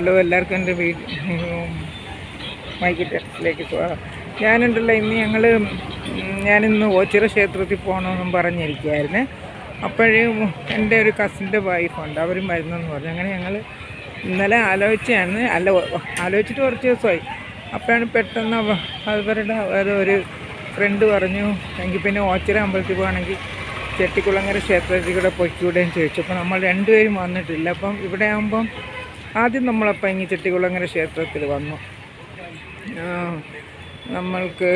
Hello എല്ലാവർക്കും എന്റെ വീട് മൈക്ക് ടെക്സ്റ്റിലേക്ക് സ്വാഗതം ഞാനുണ്ടല്ലോ ഇന്ന് ഞങ്ങൾ ഞാനിന്ന് ഓച്ചിറ ക്ഷേത്രത്തിൽ പോകണമെന്നും പറഞ്ഞിരിക്കുകയായിരുന്നു. അപ്പോഴേ എന്റെ ഒരു കസിന്റെ വൈഫുണ്ട് അവരും വരുന്നെന്ന് പറഞ്ഞു. അങ്ങനെ ഞങ്ങൾ ഇന്നലെ ആലോചിച്ചാണ് അല്ല ആലോചിച്ചിട്ട് കുറച്ച് ദിവസമായി. അപ്പോഴാണ് പെട്ടെന്ന് അവ- അവരുടെ ഒരു ഫ്രണ്ട് പറഞ്ഞു എങ്കിൽ പിന്നെ ഓച്ചിറ അമ്പലത്തിൽ പോകുകയാണെങ്കിൽ ചെട്ടിക്കുളങ്ങര ക്ഷേത്രത്തിൽ കൂടെ പൊയ്ക്കൂടെയും ചോദിച്ചു. അപ്പോൾ നമ്മൾ രണ്ടുപേരും വന്നിട്ടില്ല. അപ്പം ഇവിടെ ആകുമ്പം ആദ്യം നമ്മളപ്പം ഇങ്ങ് ചെട്ടികുളങ്ങര ക്ഷേത്രത്തിൽ വന്നു. നമ്മൾക്ക്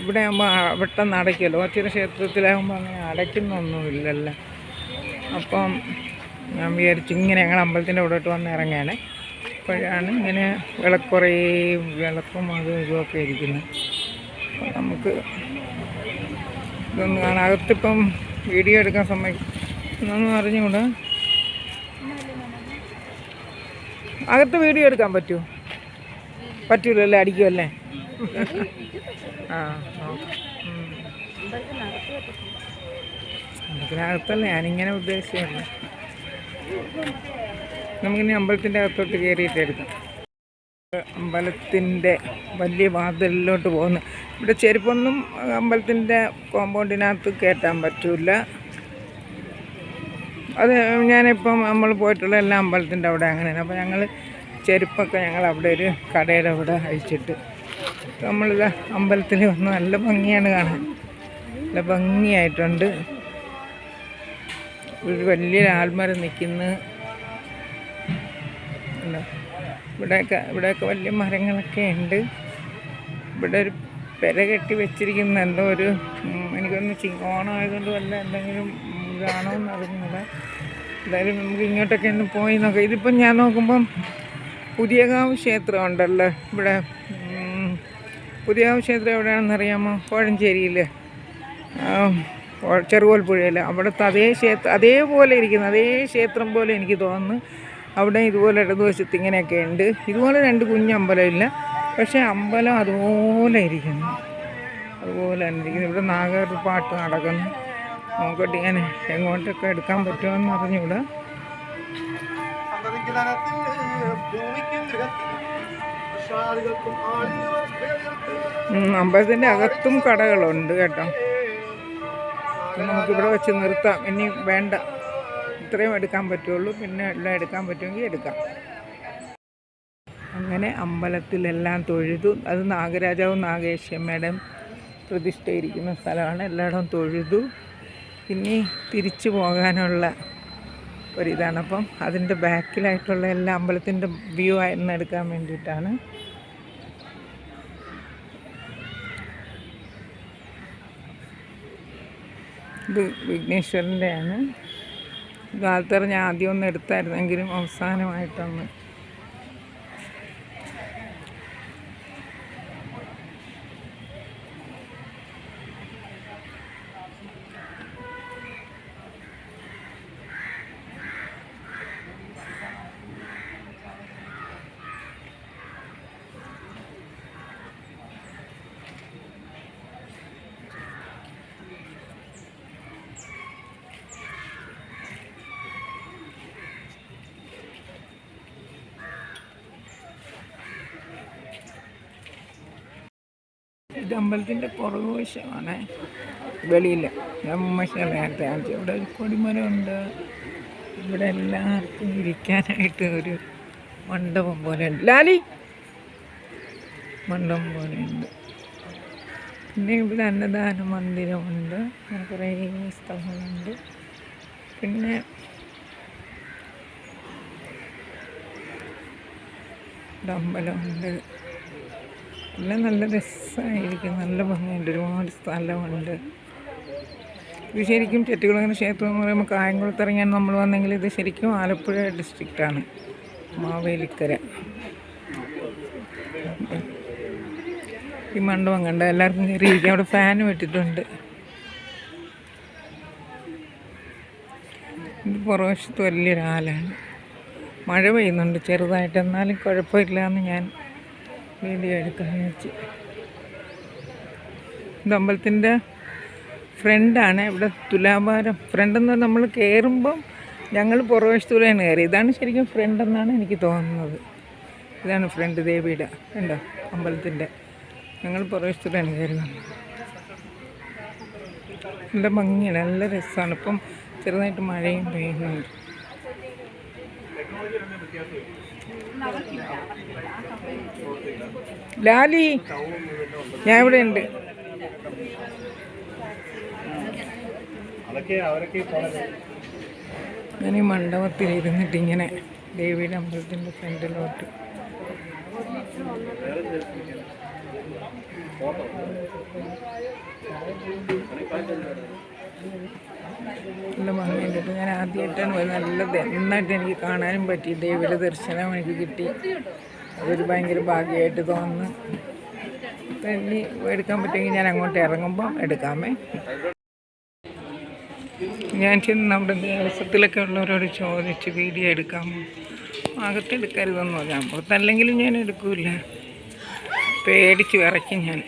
ഇവിടെ ആകുമ്പോൾ പെട്ടെന്ന് അടയ്ക്കുമല്ലോ. ഓച്ചിറ ക്ഷേത്രത്തിലാകുമ്പോൾ അങ്ങനെ അടയ്ക്കുന്നൊന്നുമില്ലല്ലോ. അപ്പം ഞാൻ വിചാരിച്ചു ഇങ്ങനെ ഞങ്ങൾ അമ്പലത്തിന്റെ അവിടോട്ട് വന്ന് ഇറങ്ങാണ് അപ്പോഴാണ് ഇങ്ങനെ വിളക്കുറയും വിളക്കും അതും ഇതുമൊക്കെ ഇരിക്കുന്നത്. അപ്പം നമുക്ക് ഇതൊന്ന് കാണാം. അകത്തിപ്പം വീഡിയോ എടുക്കാൻ സമയം എന്നൊന്നും അറിഞ്ഞുകൂടാ. അകത്ത് വീഡിയോ എടുക്കാൻ പറ്റുമോ പറ്റൂലല്ലേ? അടിക്കുമല്ലേ ആ ഞാനിങ്ങനെ ഉദ്ദേശിച്ചല്ല നമുക്കിനി അമ്പലത്തിന്റെ അകത്തോട്ട് കയറിയിട്ട് എടുക്കാം. അമ്പലത്തിന്റെ വലിയ വാതിലിലോട്ട് പോകുന്നു. ഇവിടെ ചെരുപ്പൊന്നും അമ്പലത്തിന്റെ കോമ്പൗണ്ടിനകത്ത് കയറ്റാൻ പറ്റില്ല അത് ഞാനിപ്പം നമ്മൾ പോയിട്ടുള്ള എല്ലാ അമ്പലത്തിന്റെ അവിടെ അങ്ങനെയാണ്. അപ്പോൾ ഞങ്ങൾ ചെരുപ്പൊക്കെ ഞങ്ങൾ അവിടെ ഒരു കടയുടെ അവിടെ അയച്ചിട്ട് നമ്മളിത് അമ്പലത്തിൽ വന്ന് നല്ല ഭംഗിയാണ് കാണാൻ. നല്ല ഭംഗിയായിട്ടുണ്ട്. ഒരു വലിയൊരു ആൽമരം നിൽക്കുന്നു. ഇവിടെയൊക്കെ ഇവിടെയൊക്കെ വലിയ മരങ്ങളൊക്കെ ഉണ്ട്. ഇവിടെ ഒരു പെര കെട്ടി വെച്ചിരിക്കുന്ന എന്തോ ഒരു എനിക്കൊന്ന് ചിങ്ങോണമായതുകൊണ്ട് വല്ല എന്തെങ്കിലും ഉം, ഇതാണോ എന്ന് അറിഞ്ഞൂടെ എന്തായാലും നമുക്ക് ഇങ്ങോട്ടൊക്കെ ഒന്ന് പോയി നോക്കാം. ഇതിപ്പം ഞാൻ നോക്കുമ്പം പുതിയകാവ് ക്ഷേത്രം ഉണ്ടല്ലോ. ഇവിടെ പുതിയകാവ് ക്ഷേത്രം എവിടെയാണെന്ന് അറിയാമോ കോഴഞ്ചേരിയിൽ ചെറുകോൽപ്പുഴയിൽ അവിടുത്തെ അതേ ക്ഷേത്രം അതേപോലെ ഇരിക്കുന്നു. അതേ ക്ഷേത്രം പോലെ എനിക്ക് തോന്നുന്നു. അവിടെ ഇതുപോലെ ഇടതുവശത്ത് ഇങ്ങനെയൊക്കെ ഉണ്ട്. ഇതുപോലെ രണ്ട് കുഞ്ഞമ്പലമില്ല പക്ഷേ അമ്പലം അതുപോലെ ഇരിക്കുന്നു. അതുപോലെ തന്നെ ഇരിക്കുന്നു. ഇവിടെ നാഗർ പാട്ട് നടക്കുന്നു. നോക്കട്ടെ ഇങ്ങനെ എങ്ങോട്ടൊക്കെ എടുക്കാൻ പറ്റുമെന്ന് അറിഞ്ഞൂടെ. അമ്പലത്തിന്റെ അകത്തും കടകളുണ്ട് കേട്ടോ. നമുക്കിവിടെ വെച്ച് നിർത്താം. ഇനി വേണ്ട. ഇത്രയും എടുക്കാൻ പറ്റുള്ളൂ. പിന്നെ എല്ലാം എടുക്കാൻ പറ്റുമെങ്കിൽ എടുക്കാം. അങ്ങനെ അമ്പലത്തിലെല്ലാം തൊഴുതു. അത് നാഗരാജാവും നാഗേശ്വമ്മയുടെയും പ്രതിഷ്ഠയിരിക്കുന്ന സ്ഥലമാണ്. എല്ലായിടവും തൊഴുതു. ഇനി തിരിച്ചു പോകാനുള്ള ഒരിതാണ്. അപ്പം അതിന്റെ ബാക്കിലായിട്ടുള്ള എല്ലാ അമ്പലത്തിന്റെ വ്യൂ ആയിരുന്നു എടുക്കാൻ വേണ്ടിയിട്ടാണ്. ഇത് വിഘ്നേശ്വരന്റെയാണ്. ഗാൽത്തറ ഞാൻ ആദ്യം ഒന്ന് എടുത്തായിരുന്നെങ്കിലും അവസാനമായിട്ടൊന്ന് ഇത് അമ്പലത്തിന്റെ പുറകു വശമാണ് വെളിയിൽ. നേരത്തെ കാണിച്ചു. ഇവിടെ ഒരു കൊടിമരമുണ്ട്. ഇവിടെ എല്ലാവർക്കും ഇരിക്കാനായിട്ട് ഒരു മണ്ഡപം പോലെ ഉണ്ട്. ലാലി! മണ്ഡപം പോലെ ഉണ്ട്. പിന്നെ ഇവിടെ അന്നദാന മന്ദിരമുണ്ട്. കുറേ സ്ഥലങ്ങളുണ്ട്. പിന്നെ അമ്പലമുണ്ട് എല്ലാം നല്ല രസമായിരിക്കും. നല്ല ഭംഗിയുണ്ട്. ഒരുപാട് സ്ഥലമുണ്ട്. ഇത് ശരിക്കും ചെട്ടികുളങ്ങര ക്ഷേത്രം എന്ന് പറയുമ്പോൾ കായംകുളത്ത് ഇറങ്ങിയാണ് നമ്മൾ വന്നെങ്കിൽ ഇത് ശരിക്കും ആലപ്പുഴ ഡിസ്ട്രിക്റ്റാണ് മാവേലിക്കര. ഈ മണ്ഡപം കണ്ട എല്ലാവർക്കും കയറിയിരിക്കും അവിടെ ഫാനും ഇട്ടിട്ടുണ്ട് ഇത് പുറവശത്ത് വലിയൊരാലാണ് മഴ പെയ്യുന്നുണ്ട് ചെറുതായിട്ട്. എന്നാലും കുഴപ്പമില്ല എന്ന് ഞാൻ വീഡിയോ എടുക്കാമെന്ന് വെച്ച്. ഇത് അമ്പലത്തിന്റെ ഫ്രണ്ടാണ്. ഇവിടെ തുലാഭാരം ഫ്രണ്ടെന്ന് നമ്മൾ കയറുമ്പം ഞങ്ങൾ പുറവശത്തൂടെയാണ് കയറി. ഇതാണ് ശരിക്കും ഫ്രണ്ട് എന്നാണ് എനിക്ക് തോന്നുന്നത്. ഇതാണ് ഫ്രണ്ട് ദേവിയുടെ ഉണ്ടോ അമ്പലത്തിന്റെ. ഞങ്ങൾ പുറവശത്തൂടെയാണ് കയറി നല്ല ഭംഗിയാണ്. നല്ല രസമാണ്. ഇപ്പം ചെറുതായിട്ട് മഴയും പെയ്യുന്നുണ്ട്. ലാലി ഞാൻ ഇവിടെ ഉണ്ട്. ഞാനീ മണ്ഡപത്തിലിരുന്നിട്ട് പോണത് ഞാൻ ഈ മണ്ഡപത്തിൽ ഇരുന്നിട്ട് ഇങ്ങനെ ദേവിയുടെ അമ്പലത്തിന്റെ ഫ്രണ്ടിലോട്ട്. ഭംഗിയുണ്ട് ഇപ്പം ഞാൻ ആദ്യമായിട്ടാണ് പോയത്. നല്ല നന്നായിട്ട് എനിക്ക് കാണാനും പറ്റി. ദേവിയുടെ ദർശനം എനിക്ക് കിട്ടി. അതൊരു ഭയങ്കര ഭാഗ്യമായിട്ട് തോന്നുന്നു. തല്ലി എടുക്കാൻ പറ്റുമെങ്കിൽ ഞാൻ അങ്ങോട്ട് ഇറങ്ങുമ്പോൾ എടുക്കാമേ. ഞാൻ ചെന്ന് നമ്മുടെ ദേവസ്വത്തിലൊക്കെ ഉള്ളവരോട് ചോദിച്ച് വീഡിയോ എടുക്കാമോ അകത്തെടുക്കരുതെന്ന് പറഞ്ഞാൽ പുറത്തല്ലെങ്കിലും ഞാൻ എടുക്കില്ല പേടിച്ച് വിറയ്ക്കും ഞാൻ.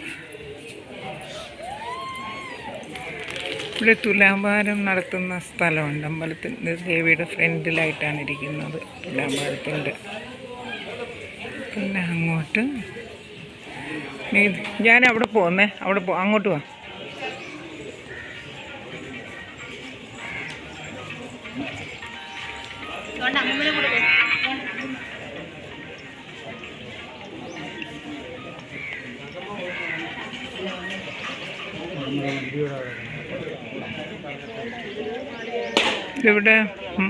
ഇവിടെ തുലാഭാരം നടത്തുന്ന സ്ഥലമുണ്ട്. അമ്പലത്തിൽ ദേവിയുടെ ഫ്രണ്ടിലായിട്ടാണ് ഇരിക്കുന്നത്. തുലാഭാരത്തിന്റെ പിന്നെ അങ്ങോട്ട്. നീ- ഞാൻ അവിടെ പോകുന്നേ അവിടെ പോ അങ്ങോട്ട് പോവാം ഇവിടെ ഉം,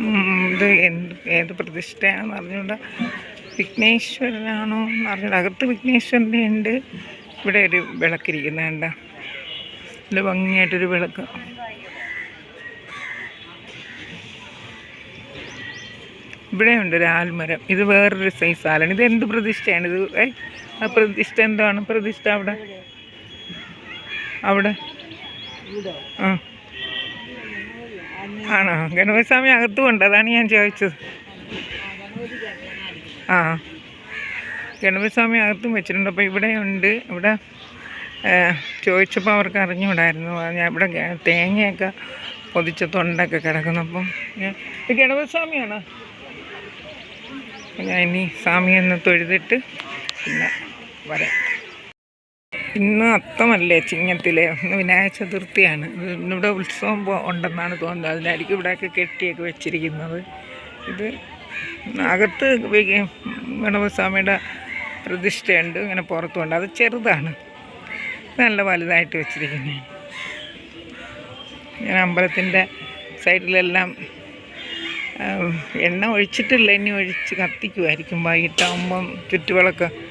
ഇത് എന്ത് ഏത് പ്രതിഷ്ഠയാണെന്ന് അറിഞ്ഞുകൊണ്ട് വിഘ്നേശ്വരനാണോ എന്ന് അറിഞ്ഞുകൊണ്ട് അകത്ത് വിഘ്നേശ്വരന്റെ ഉണ്ട് ഇവിടെ ഒരു വിളക്കിരിക്കുന്നത് കണ്ട. നല്ല ഭംഗിയായിട്ടൊരു വിളക്ക്. ഇവിടെ ഉണ്ട് ഒരു ആൽമരം. ഇത് വേറൊരു സൈസ് ആലാണ്. ഇത് എന്ത് പ്രതിഷ്ഠയാണ്? ഇത് ഏ ആ പ്രതിഷ്ഠ എന്താണ്? പ്രതിഷ്ഠ അവിടെ? അവിടെ. ആ. ആണോ? ഗണപതിസ്വാമി അകത്തും അകത്തുമുണ്ട് അതാണ് ഞാൻ ചോദിച്ചത്. ആ. ഗണപതിസ്വാമി അകത്തും വെച്ചിട്ടുണ്ട്. അപ്പോൾ ഇവിടെ ഉണ്ട്. ഇവിടെ ചോദിച്ചപ്പോൾ അവർക്ക് അറിഞ്ഞുകൂടായിരുന്നു. ഞാൻ ഇവിടെ തേങ്ങയൊക്കെ പൊതിച്ച തൊണ്ടൊക്കെ കിടക്കുന്നു. അപ്പം ഞാൻ ഇത് ഗണപതി സ്വാമിയാണോ അപ്പം ഞാൻ ഇനി സ്വാമിയെന്ന് തൊഴുതിട്ട് പിന്നെ വരാം. ഇന്ന് അത്തമല്ലേ ചിങ്ങത്തിലെ? ഇന്ന് വിനായക ചതുർത്ഥിയാണ്. ഇന്നിവിടെ ഉത്സവം ഉണ്ടെന്നാണ് തോന്നുന്നത്. അതിനായിരിക്കും ഇവിടെയൊക്കെ കെട്ടിയൊക്കെ വെച്ചിരിക്കുന്നത്. ഇത് അകത്ത് ഗണപതിസ്വാമിയുടെ പ്രതിഷ്ഠയുണ്ട്. ഇങ്ങനെ പുറത്തുണ്ട്. അത് ചെറുതാണ്. നല്ല വലുതായിട്ട് വെച്ചിരിക്കുന്നത് ഞാൻ അമ്പലത്തിന്റെ സൈഡിലെല്ലാം എണ്ണ ഒഴിച്ചിട്ടില്ല. ഇനി ഒഴിച്ച് കത്തിക്കുമായിരിക്കും വൈകിട്ടാകുമ്പം ചുറ്റുവിളക്ക്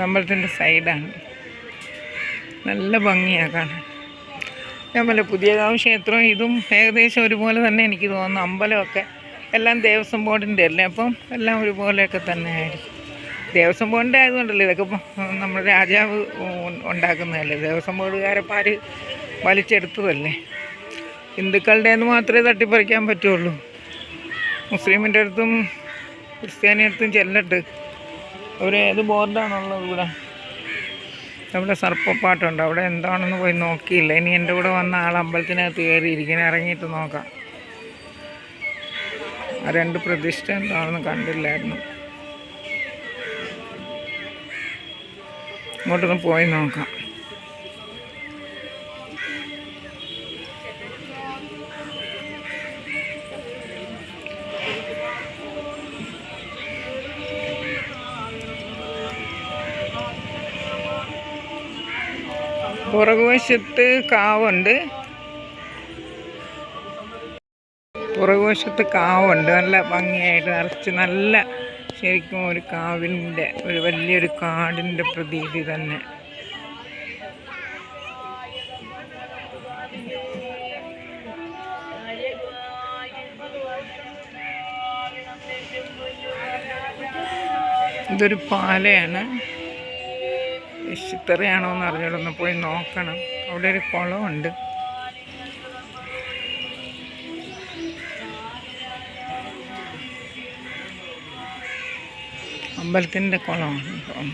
അമ്പലത്തിന്റെ സൈഡാണ്. നല്ല ഭംഗിയാണ് കാണാൻ. ഞാൻ പറഞ്ഞ പുതിയകാവ് ക്ഷേത്രവും ഇതും ഏകദേശം ഒരുപോലെ തന്നെ എനിക്ക് തോന്നുന്നു. അമ്പലമൊക്കെ എല്ലാം ദേവസ്വം ബോർഡിന്റെ അല്ലേ? അപ്പം എല്ലാം ഒരുപോലെയൊക്കെ തന്നെ ആയിരിക്കും. ദേവസ്വം ബോർഡിന്റെ ആയതുകൊണ്ടല്ലേ ഇതൊക്കെ നമ്മുടെ രാജാവ് ഉണ്ടാക്കുന്നതല്ലേ? ദേവസ്വം ബോർഡുകാരെപ്പാര് വലിച്ചെടുത്തതല്ലേ? ഹിന്ദുക്കളുടേന്ന് മാത്രമേ തട്ടിപ്പറിക്കാൻ പറ്റുള്ളൂ. മുസ്ലിമിന്റെ അടുത്തും ക്രിസ്ത്യാനിയുടെ അടുത്തും ചെല്ലട്ട് അവർ ഏത് ബോർഡാണുള്ളത് ഇവിടെ? അവിടെ സർപ്പപ്പാട്ടുണ്ട്. അവിടെ എന്താണെന്ന് പോയി നോക്കിയില്ല. ഇനി എന്റെ കൂടെ വന്ന ആൾ അമ്പലത്തിനകത്ത് കയറിയിരിക്കണം ഇറങ്ങിയിട്ട് നോക്കാം. ആ രണ്ട് പ്രതിഷ്ഠ എന്താണെന്ന് കണ്ടില്ലായിരുന്നു. ഇങ്ങോട്ടൊന്ന് പോയി നോക്കാം. പുറകുവശത്ത് കാവുണ്ട്. പുറകുവശത്ത് കാവുണ്ട്. നല്ല ഭംഗിയായിട്ട് നിറച്ച് നല്ല ശരിക്കും ഒരു കാവിന്റെ ഒരു വലിയൊരു കാടിന്റെ പ്രതീതി തന്നെ. ഇതൊരു പാലയാണ്. ഇഷ്ടറിയാണോ എന്ന് അറിഞ്ഞോളൊന്ന് പോയി നോക്കണം. അവിടെ ഒരു കുളമുണ്ട്. അമ്പലത്തിന്റെ കുളമാണ് ഇപ്പം.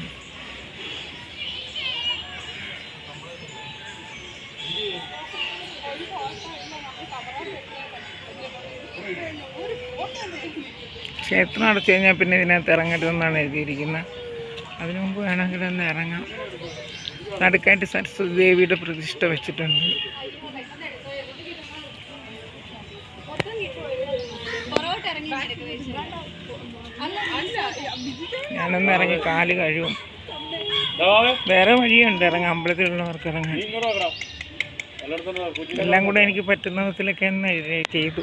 ക്ഷേത്രം അടച്ചു കഴിഞ്ഞാൽ പിന്നെ ഇതിനകത്ത് ഇറങ്ങരുതെന്നാണ് എഴുതിയിരിക്കുന്നത്. അതിനു മുമ്പ് വേണമെങ്കിൽ ഒന്ന് ഇറങ്ങാം. നടുക്കായിട്ട് സരസ്വതി ദേവിയുടെ പ്രതിഷ്ഠ വെച്ചിട്ടുണ്ട്. ഞാനൊന്ന് ഇറങ്ങി കാൽ കഴിവും വേറെ വഴിയുണ്ട് ഇറങ്ങാം അമ്പലത്തിലുള്ളവർക്ക് ഇറങ്ങാൻ. എല്ലാം കൂടെ എനിക്ക് പറ്റുന്ന വിധത്തിലൊക്കെ ചെയ്തു.